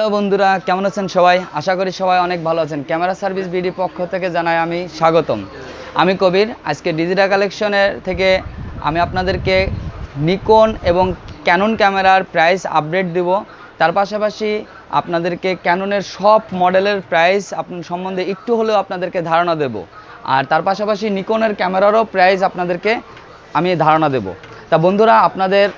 Hello বন্ধুরা, কেমন আছেন সবাই? আশা করি সবাই অনেক ভালো আছেন। ক্যামেরা সার্ভিস বিডি পক্ষ থেকে জানাই আমি স্বাগতম। আমি কবির, আজকে ডিজিটাল কালেকশনের থেকে আমি আপনাদেরকে নিকন এবং ক্যানন ক্যামেরার প্রাইস আপডেট দিব। তার পাশাপাশি আপনাদেরকে ক্যাননের সব মডেলের প্রাইস আপনার সম্বন্ধে একটু হলেও আপনাদেরকে ধারণা দেব। আর তার পাশাপাশি নিকনের ক্যামেরারও প্রাইস আপনাদেরকে আমি ধারণা দেব। তা বন্ধুরা, আপনাদের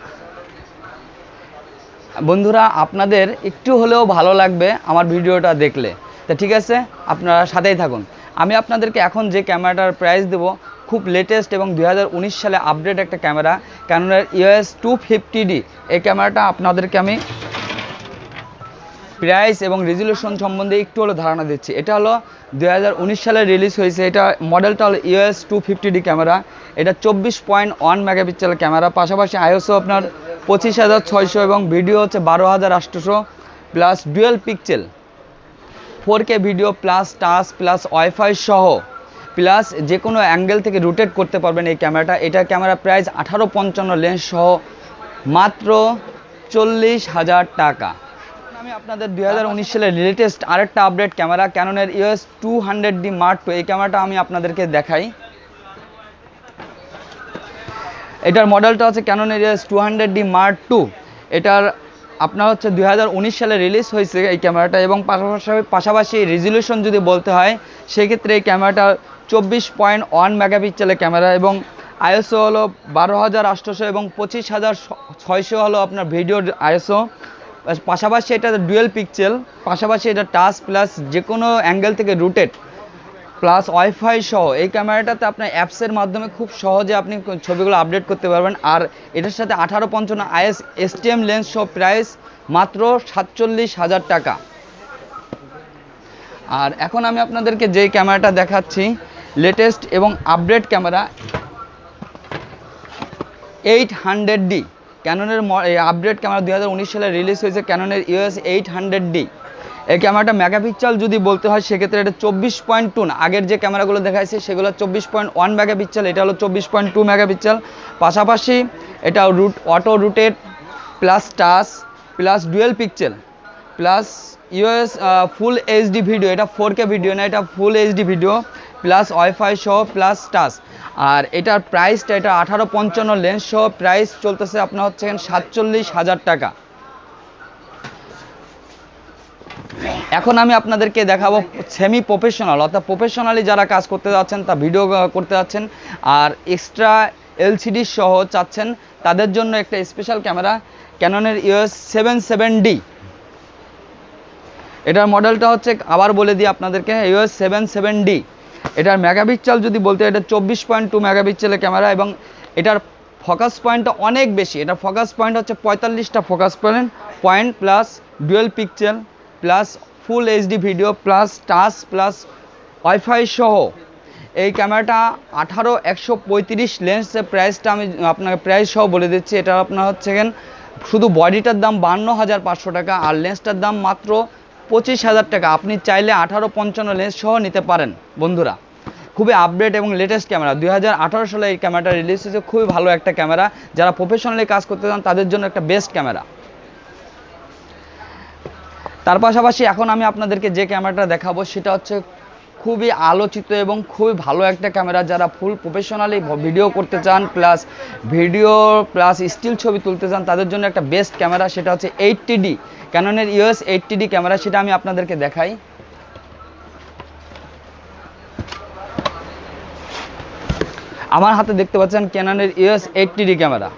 বন্ধুরা, আপনাদের একটু হলেও ভালো লাগবে আমার ভিডিওটা দেখলে। তা ঠিক আছে, আপনারা সাথেই থাকুন। আমি আপনাদেরকে এখন যে ক্যামেরাটার প্রাইস দেবো, খুব লেটেস্ট এবং দু হাজার উনিশ সালে আপডেট একটা ক্যামেরা ক্যানোনের ইউএস টু ফিফটি ডি এই ক্যামেরাটা আপনাদেরকে আমি প্রাইস এবং রেজুলেশন সম্বন্ধে একটু হলো ধারণা দিচ্ছি। এটা হলো দু হাজার উনিশ সালে রিলিজ হয়েছে। এটা মডেলটা হলো ইউএস টু ডি ক্যামেরা। এটা চব্বিশ পয়েন্ট ওয়ান মেগাপিক্সেল ক্যামেরা। পাশাপাশি আইএসও আপনার পঁচিশ হাজার ছয়শো এবং ভিডিও হচ্ছে বারো হাজার আটশোশো plus dual pixel four K video plus touch plus wifi সহ প্লাস যে কোনো অ্যাঙ্গেল থেকে রোটেট করতে পারবেন এই ক্যামেরাটা। এটা ক্যামেরা প্রাইস আঠারো পঞ্চান্ন লেন্স সহ মাত্র চল্লিশ হাজার টাকা। আমি আপনাদের দুই হাজার উনিশ সালের লেটেস্ট আরেকটা update camera ক্যাননের US two hundred D mark two এই ক্যামেরাটা আমি আপনাদেরকে দেখাই। এটার মডেলটা হচ্ছে ক্যাননের US two hundred D mark two এটার আপনার হচ্ছে দু হাজার উনিশ সালে রিলিজ হয়েছে এই ক্যামেরাটা এবং পাশাপাশি পাশাপাশি রেজুলেশন যদি বলতে হয়, সেক্ষেত্রে এই ক্যামেরাটা চব্বিশ পয়েন্ট ওয়ান মেগাপিক্সেলের ক্যামেরা এবং আইএসও হলো বারো হাজার আটশোশো এবং পঁচিশ হাজার ছয়শো হলো আপনার ভিডিও আইএসও পাশাপাশি এটা ডুয়েল পিক্সেল পাশাপাশি এটা টাচ প্লাস যে কোনো অ্যাঙ্গেল থেকে রুটেড প্লাস ওয়াইফাই সহ এই ক্যামেরাটাতে আপনার অ্যাপসের মাধ্যমে খুব সহজে আপনি ছবিগুলো আপডেট করতে পারবেন। আর এটার সাথে আঠারো পঞ্চান্ন আইএস এসটিএম লেন্স সহ প্রাইস মাত্র সাতচল্লিশ হাজার টাকা। আর এখন আমি আপনাদেরকে যেই ক্যামেরাটা দেখাচ্ছি লেটেস্ট এবং update camera eight hundred D ক্যাননের update camera দু হাজার উনিশ সালে রিলিজ হয়েছে ক্যাননের ইউএস এইট হান্ড্রেড ডি এই ক্যামেরাটা মেগাপিক্সেল যদি বলতে হয়, সেক্ষেত্রে এটা চব্বিশ পয়েন্ট টু না। আগের যে ক্যামেরাগুলো দেখাইছে, সেগুলো চব্বিশ পয়েন্ট ওয়ান মেগা মেগাপিক্সেল, এটা হলো চব্বিশ পয়েন্ট টু মেগা মেগাপিক্সেল। পাশাপাশি এটা root auto rooted plus touch plus dual pixel plus US full HD video এটা ফোর কে ভিডিও না, এটা full HD video plus wifi সহ প্লাস টাচ আর এটার প্রাইসটা এটা আঠারো পঞ্চান্ন লেন্স সহ প্রাইস চলতেছে আপনার হচ্ছে সাতচল্লিশ হাজার টাকা। এখন আমি আপনাদেরকে দেখাবো সেমি প্রফেশনাল অর্থাৎ প্রফেশনালি যারা কাজ করতে যাচ্ছেন, তা ভিডিও করতে যাচ্ছেন, আর এক্সট্রা এলসিডি সহ চাচ্ছেন, তাদের জন্য একটা স্পেশাল ক্যামেরা ক্যাননের ইউএস সেভেন সেভেন ডি এটার মডেলটা হচ্ছে, আবার বলে দিই আপনাদেরকে ইউএস সেভেন সেভেন ডি এটার মেগাপিক্সেল যদি বলতে এটা চব্বিশ পয়েন্ট টু মেগাপিক্সেলের ক্যামেরা এবং এটার ফোকাস পয়েন্টটা অনেক বেশি। এটার ফোকাস পয়েন্ট হচ্ছে পঁয়তাল্লিশটা focus point point plus dual pixel plus full HD video plus touch plus wifi সহ। এই ক্যামেরাটা আঠারো একশো পঁয়ত্রিশ লেন্সের প্রাইসটা আমি আপনাকে প্রাইস সহ বলে দিচ্ছি। এটা আপনার হচ্ছে কেন শুধু বডিটার দাম বান্ন হাজার পাঁচশো টাকা আর লেন্সটার দাম মাত্র পঁচিশ হাজার টাকা। আপনি চাইলে আঠারো পঞ্চান্ন লেন্স সহ নিতে পারেন, বন্ধুরা। খুবই আপডেট এবং লেটেস্ট ক্যামেরা দুই হাজার আঠারো সালে এই ক্যামেরাটা রিলিজ হয়েছে। খুবই ভালো একটা ক্যামেরা যারা প্রফেশনালি কাজ করতে চান, তাদের জন্য একটা বেস্ট ক্যামেরা তার পাশাপাশি এখন আমি আপনাদেরকে যে ক্যামেরাটা দেখাবো, সেটা হচ্ছে খুবই আলোচিত এবং খুবই ভালো একটা ক্যামেরা যারা ফুল প্রফেশনালি ভিডিও করতে চান প্লাস ভিডিও প্লাস স্টিল ছবি তুলতে চান, তাদের জন্য একটা বেস্ট ক্যামেরা সেটা হচ্ছে এইটটি ডি ক্যাননের ইউএস এইটটি ডি ক্যামেরা, সেটা আমি আপনাদেরকে দেখাই। আমার হাতে দেখতে পাচ্ছেন ক্যাননের ইউএস এইটটি ডি ক্যামেরা।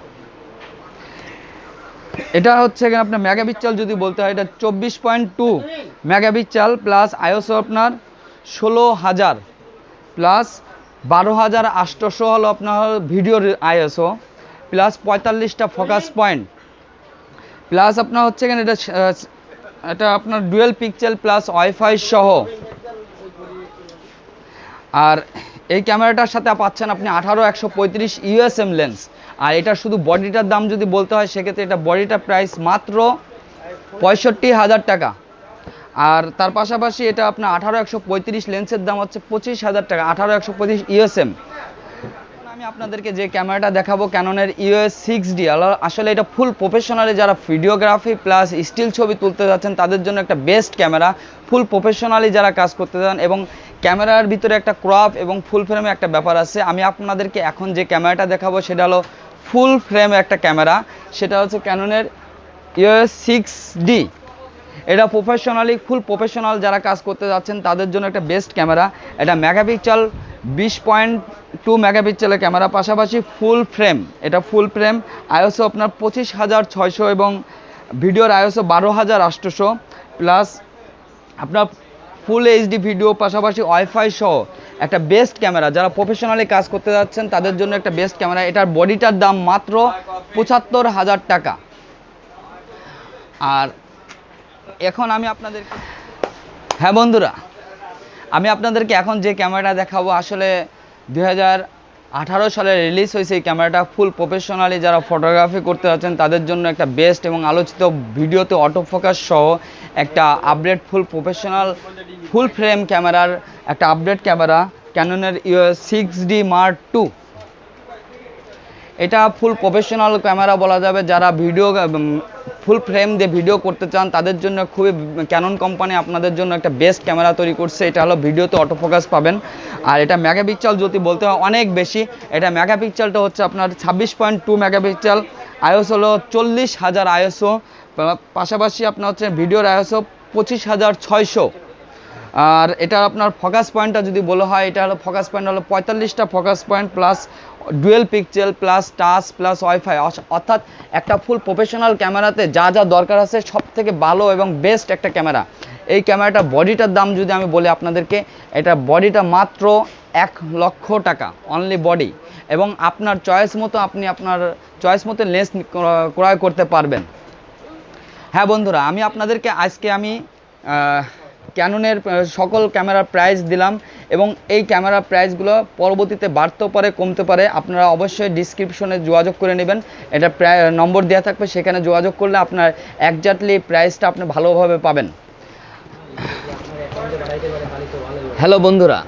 এটা হচ্ছে এখানে আপনার মেগাপিক্সেল যদি বলতে হয়, এটা চব্বিশ point two megapixel plus ISO আপনার ষোলো হাজার প্লাস বারো হাজার আটশোশো হলো আপনার ভিডিওর আইএসও প্লাস পঁয়তাল্লিশটা ফোকাস পয়েন্ট প্লাস আপনার হচ্ছে এখানে এটা এটা আপনার ডুয়েল পিক্সেল প্লাস ওয়াইফাই সহ। আর এই ক্যামেরাটার সাথে পাচ্ছেন আপনি আঠারো একশো পঁয়ত্রিশ ইউএসএম লেন্স আর এটা শুধু বডিটার দাম যদি বলতে হয়, সেক্ষেত্রে এটা বডিটার প্রাইস মাত্র পঁয়ষট্টি হাজার টাকা। আর তার পাশাপাশি এটা আপনার আঠারো একশো পঁয়ত্রিশ লেন্সের দাম হচ্ছে পঁচিশ হাজার টাকা, আঠারো একশো পঁচিশ ইউএসএম। আমি আপনাদেরকে যে ক্যামেরাটা দেখাবো ক্যাননের ইউএস সিক্স ডি আসলে এটা ফুল প্রফেশনালি যারা ভিডিওগ্রাফি প্লাস স্টিল ছবি তুলতে যাচ্ছেন, তাদের জন্য একটা বেস্ট ক্যামেরা ফুল প্রফেশনালি যারা কাজ করতে চান এবং ক্যামেরার ভিতরে একটা ক্রপ এবং ফুল ফ্রেমে একটা ব্যাপার আছে। আমি আপনাদেরকে এখন যে ক্যামেরাটা দেখাবো, সেটা হলো ফুল ফ্রেম একটা ক্যামেরা। সেটা হচ্ছে ক্যাননের ইউএস সিক্স ডি এটা প্রফেশনালি ফুল প্রফেশনাল যারা কাজ করতে যাচ্ছেন, তাদের জন্য একটা বেস্ট ক্যামেরা এটা মেগাপিক্সেল বিশ পয়েন্ট টু মেগাপিক্সেলের ক্যামেরা পাশাপাশি ফুল ফ্রেম এটা ফুল ফ্রেম আইএসও আপনার পঁচিশ হাজার ছয়শো এবং ভিডিওর আইএসও বারো হাজার আটশোশো প্লাস আপনার ফুল এইচডি ভিডিও পাশাপাশি ওয়াইফাই সহ একটা বেস্ট ক্যামেরা যারা প্রফেশনালি কাজ করতে যাচ্ছেন, তাদের জন্য একটা বেস্ট ক্যামেরা এটার বডিটার দাম মাত্র পঁচাত্তর হাজার টাকা। আর এখন আমি আপনাদের হ্যাঁ বন্ধুরা, আমি আপনাদেরকে এখন যে ক্যামেরাটা দেখাবো, আসলে দুই সালে রিলিজ হয়েছে এই ক্যামেরাটা ফুল প্রফেশনালি যারা ফটোগ্রাফি করতে যাচ্ছেন, তাদের জন্য একটা বেস্ট এবং আলোচিত ভিডিওতে অটো ফোকাস সহ একটা update full professional full frame ক্যামেরার একটা আপডেট ক্যামেরা ক্যাননের সিক্স ডি মার্ক টু এটা ফুল প্রফেশনাল ক্যামেরা বলা যাবে। যারা ভিডিও ফুল ফ্রেম দিয়ে ভিডিও করতে চান, তাদের জন্য খুবই ক্যানন কোম্পানি আপনাদের জন্য একটা বেস্ট ক্যামেরা তৈরি করছে। এটা হলো ভিডিওতে অটো ফোকাস পাবেন। আর এটা মেগাপিক্সেল যদি বলতে হয় অনেক বেশি, এটা মেগাপিক্সেলটা হচ্ছে আপনার ছাব্বিশ পয়েন্ট টু মেগাপিক্সেল আইএস হলো চল্লিশ হাজার আইএসও পাশাপাশি আপনার হচ্ছে ভিডিওর আইএসও পঁচিশ হাজার ছয়শো। আর এটা আপনার ফোকাস পয়েন্টটা যদি বলা হয়, এটা হলো ফোকাস পয়েন্ট হলো পঁয়তাল্লিশটা focus point plus dual pixel plus touch plus wifi অর্থাৎ একটা ফুল প্রফেশনাল ক্যামেরাতে যা যা দরকার আছে সব থেকে ভালো এবং বেস্ট একটা ক্যামেরা এই ক্যামেরাটা বডিটার দাম যদি আমি বলি আপনাদেরকে, এটা বডিটা মাত্র এক লক্ষ টাকা অনলি বডি এবং আপনার চয়েস মতো আপনি আপনার চয়েস মতো লেন্স ক্রয় করতে পারবেন। হ্যাঁ বন্ধুরা, আমি আপনাদেরকে আজকে আমি ক্যাননের সকল ক্যামেরার প্রাইস দিলাম এবং এই ক্যামেরার প্রাইসগুলো পরবর্তীতে বাড়তেও পারে, কমতে পারে। আপনারা অবশ্যই ডিসক্রিপশনে যোগাযোগ করে নেবেন। এটা নম্বর দেওয়া থাকবে, সেখানে যোগাযোগ করলে আপনার একজাক্টলি প্রাইসটা আপনি ভালোভাবে পাবেন। হ্যালো বন্ধুরা,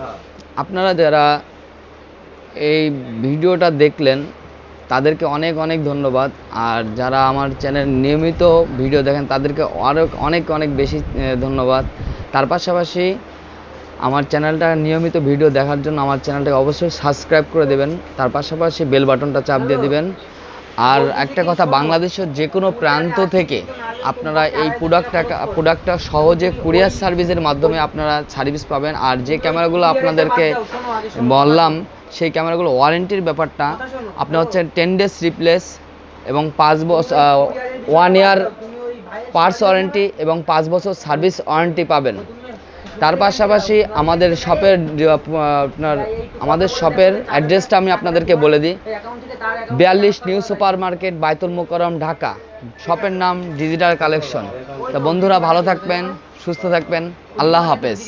আপনারা যারা এই ভিডিওটা দেখলেন, তাদেরকে অনেক অনেক ধন্যবাদ। আর যারা আমার চ্যানেল নিয়মিত ভিডিও দেখেন, তাদেরকে আরও অনেক অনেক বেশি ধন্যবাদ। তার পাশাপাশি আমার চ্যানেলটা নিয়মিত ভিডিও দেখার জন্য আমার চ্যানেলটাকে অবশ্যই সাবস্ক্রাইব করে দেবেন। তার পাশাপাশি বেল বাটনটা চাপ দিয়ে দেবেন। আর একটা কথা, বাংলাদেশের যে কোনো প্রান্ত থেকে আপনারা এই প্রোডাক্টটা প্রোডাক্টটা সহজে কুরিয়ার সার্ভিসের মাধ্যমে আপনারা সার্ভিস পাবেন। আর যে ক্যামেরাগুলো আপনাদেরকে বললাম, সেই ক্যামেরাগুলো ওয়ারেন্টির ব্যাপারটা আপনি হচ্ছে টেন ডেজ রিপ্লেস এবং পাঁচ বছর ওয়ান ইয়ার পার্টস ওয়ারেন্টি এবং পাঁচ বছর সার্ভিস ওয়ারেন্টি পাবেন। তার পাশাপাশি আমাদের শপের আপনার, আমাদের শপের অ্যাড্রেসটা আমি আপনাদেরকে বলে দিই। বিয়াল্লিশ নিউ সুপার মার্কেট বাইতুল মোকরম, ঢাকা। শপের নাম ডিজিটাল কালেকশন। তা বন্ধুরা, ভালো থাকবেন, সুস্থ থাকবেন। আল্লাহ হাফেজ।